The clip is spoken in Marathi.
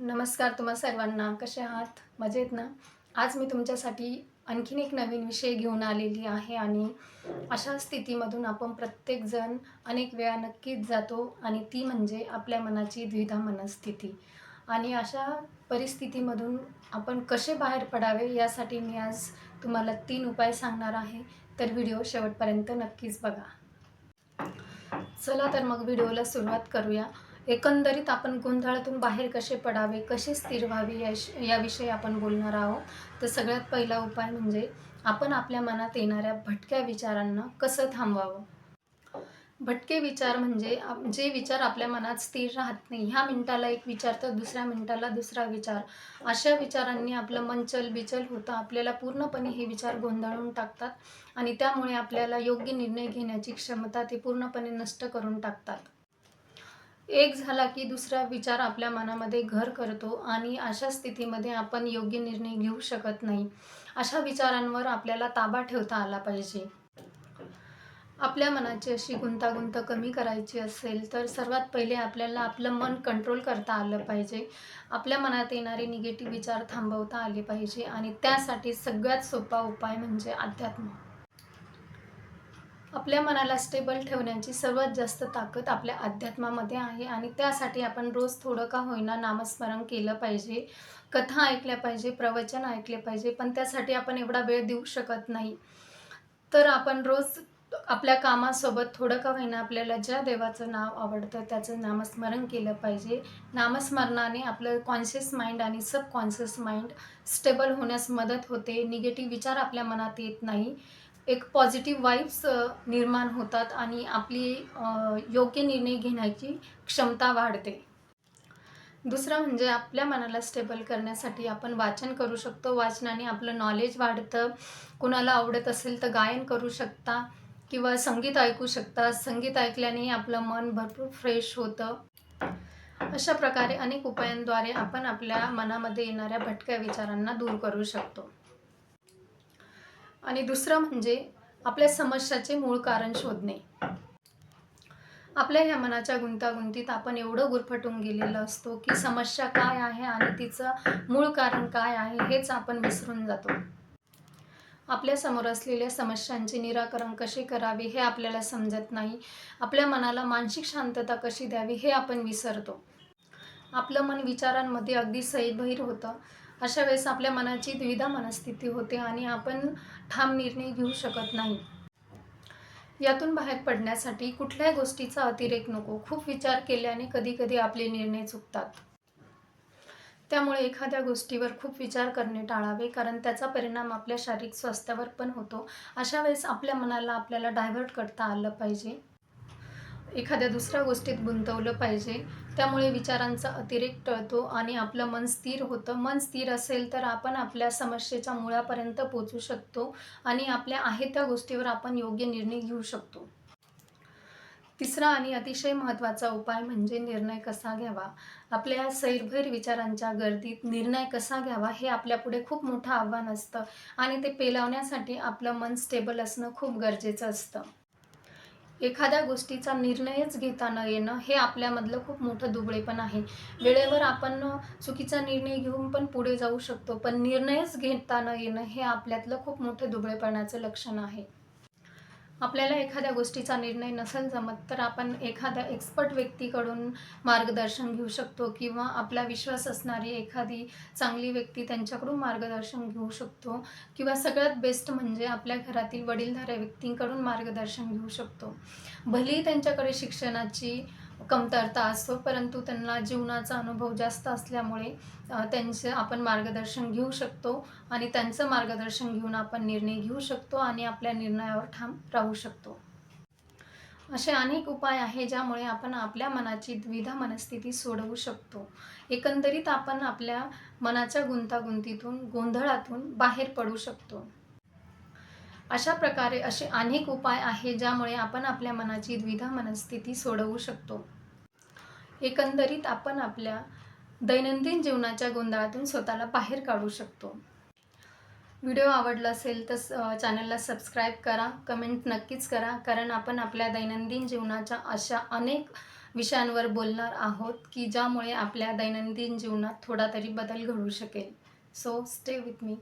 नमस्कार तुम्हा सर्वांना. कसे आहात? मजेत ना? आज मी तुमच्यासाठी आणखीन एक नवीन विषय घेऊन आलेली आहे आणि अशा स्थितीमधून आपण प्रत्येकजण अनेक वेळा नक्कीच जातो आणि ती म्हणजे आपल्या मनाची द्विधा मनस्थिती. आणि अशा परिस्थितीमधून आपण कसे बाहेर पडावे यासाठी मी आज तुम्हाला तीन उपाय सांगणार आहे. तर व्हिडिओ शेवटपर्यंत नक्कीच बघा. चला तर मग व्हिडिओला सुरुवात करूया. एकंदरीत आपण गोंधळातून बाहेर कसे पडावे कसे स्थिर व्हावे या याविषयी आपण बोलणार आहोत. तर सगळ्यात पहिला उपाय म्हणजे आपण आपल्या मनात येणाऱ्या भटक्या विचारांना कसं थांबवावं? भटके विचार म्हणजे जे विचार आपल्या मनात स्थिर राहत नाही ह्या मिनिटाला एक विचार तर दुसऱ्या मिनिटाला दुसरा विचार. अशा विचारांनी आपलं मन चलबिचल होतं आपल्याला पूर्णपणे हे विचार गोंधळून टाकतात आणि त्यामुळे आपल्याला योग्य निर्णय घेण्याची क्षमता ते पूर्णपणे नष्ट करून टाकतात. एक झाला की दुसरा विचार आपल्या मनामध्ये घर करतो आणि अशा स्थितीमध्ये आपण योग्य निर्णय घेऊ शकत नाही. अशा विचारांवर आपल्याला ताबा ठेवता आला पाहिजे. आपल्या मनाची अशी गुंतागुंत कमी करायची असेल तर सर्वात पहिले आपल्याला आपलं मन कंट्रोल करता आलं पाहिजे. आपल्या मनात येणारे निगेटिव्ह विचार थांबवता आले पाहिजे आणि त्यासाठी सगळ्यात सोपा उपाय म्हणजे अध्यात्म. आपल्या मनाला स्टेबल ठेवण्याची सर्वात जास्त ताकद आपल्या अध्यात्मामध्ये आहे आणि त्यासाठी आपण रोज थोडं का होईना नामस्मरण केलं पाहिजे. कथा ऐकल्या पाहिजे प्रवचन ऐकले पाहिजे पण त्यासाठी आपण एवढा वेळ देऊ शकत नाही. तर आपण रोज आपल्या कामासोबत थोडं का होईना आपल्याला ज्या देवाचं नाव आवडतं त्याचं नामस्मरण केलं पाहिजे. नामस्मरणाने आपलं कॉन्शियस माइंड आणि सबकॉन्शियस माइंड स्टेबल होण्यास मदत होते. निगेटिव्ह विचार आपल्या मनात येत नाही. एक पॉझिटिव्ह वाईब्स निर्माण होतात आणि आपली योग्य निर्णय घेण्याची क्षमता वाढते. दुसरं म्हणजे आपल्या मनाला स्टेबल करण्यासाठी आपण वाचन करू शकतो. वाचनाने आपलं नॉलेज वाढतं. कुणाला आवडत असेल तर गायन करू शकता किंवा संगीत ऐकू शकता. संगीत ऐकल्याने आपलं मन भरपूर फ्रेश होतं. अशा प्रकारे अनेक उपायांद्वारे आपण आपल्या मनामध्ये येणाऱ्या भटक्या विचारांना दूर करू शकतो. आणि दुसरं म्हणजे आपल्या समस्याचे मूळ कारण शोधणे. आपल्या ह्या मनाच्या गुंतागुंतीत आपण एवढं गुरफटून गेलेलं असतो की समस्या काय आहे आणि तिचं मूळ कारण काय आहे हेच आपण विसरून जातो. आपल्यासमोर असलेल्या समस्यांचे निराकरण कसे करावे हे आपल्याला समजत नाही. आपल्या मनाला मानसिक शांतता कशी द्यावी हे आपण विसरतो. आपलं मन विचारांमध्ये अगदी सैबहीर होतं. अशा वेळेस आपल्या मनाची द्विधा मनस्थिती होते आणि आपण ठाम निर्णय घेऊ शकत नाही. यातून बाहेर पडण्यासाठी कुठल्याही गोष्टीचा अतिरेक नको. खूप विचार केल्याने कधीकधी आपले निर्णय चुकतात. त्यामुळे एखाद्या गोष्टीवर खूप विचार करणे टाळावे कारण त्याचा परिणाम आपल्या शारीरिक स्वास्थ्यावर पण होतो. अशा वेळेस आपल्या मनाला आपल्याला डायव्हर्ट करता आलं पाहिजे. एखाद्या दुसऱ्या गोष्टीत गुंतवलं पाहिजे त्यामुळे विचारांचा अतिरेक टळतो आणि आपलं मन स्थिर होतं. मन स्थिर असेल तर आपण आपल्या समस्येच्या मुळापर्यंत पोचू शकतो आणि आपल्या आहे त्या गोष्टीवर आपण योग्य निर्णय घेऊ शकतो. तिसरा आणि अतिशय महत्त्वाचा उपाय म्हणजे निर्णय कसा घ्यावा? आपल्या सैरभैर विचारांच्या गर्दीत निर्णय कसा घ्यावा हे आपल्यापुढे खूप मोठं आव्हान असतं आणि ते पेलावण्यासाठी आपलं मन स्टेबल असणं खूप गरजेचं असतं. एखाद्या गोष्टीचा निर्णयच घेता न येणं हे आपल्यामधलं खूप मोठं दुबळेपण आहे. वेळेवर आपण चुकीचा निर्णय घेऊन पण पुढे जाऊ शकतो पण निर्णयच घेता न येणं हे आपल्यातलं खूप मोठं दुबळेपणाचं लक्षण आहे. आपल्याला एखाद्या गोष्टीचा निर्णय नसेल जमत तर आपण एखाद्या एक्सपर्ट व्यक्तीकडून मार्गदर्शन घेऊ शकतो किंवा आपला विश्वास असणारी एखादी चांगली व्यक्ती त्यांच्याकडून मार्गदर्शन घेऊ शकतो किंवा सगळ्यात बेस्ट म्हणजे आपल्या घरातील वडीलधाऱ्या व्यक्तींकडून मार्गदर्शन घेऊ शकतो. भलेही त्यांच्याकडे शिक्षणाची कमतरता असतो परंतु त्यांना जीवनाचा अनुभव जास्त असल्यामुळे त्यांचं आपण मार्गदर्शन घेऊ शकतो आणि त्यांचं मार्गदर्शन घेऊन आपण निर्णय घेऊ शकतो आणि आपल्या निर्णयावर ठाम राहू शकतो. असे अनेक उपाय आहे ज्यामुळे आपण आपल्या मनाची द्विधा मनस्थिती सोडवू शकतो. एकंदरीत आपण आपल्या मनाच्या गुंतागुंतीतून गोंधळातून बाहेर पडू शकतो. अशा प्रकारे असे अनेक उपाय आहे ज्यामुळे आपण आपल्या मनाची द्विधा मनस्थिती सोडवू शकतो. एकंदरीत आपण आपल्या दैनंदिन जीवनाच्या गोंधळातून स्वतःला बाहेर काढू शकतो. व्हिडिओ आवडला असेल तर चॅनलला सबस्क्राईब करा कमेंट नक्कीच करा कारण आपण आपल्या दैनंदिन जीवनाच्या अशा अनेक विषयांवर बोलणार आहोत की ज्यामुळे आपल्या दैनंदिन जीवनात थोडा तरी बदल घडू शकेल. So stay with me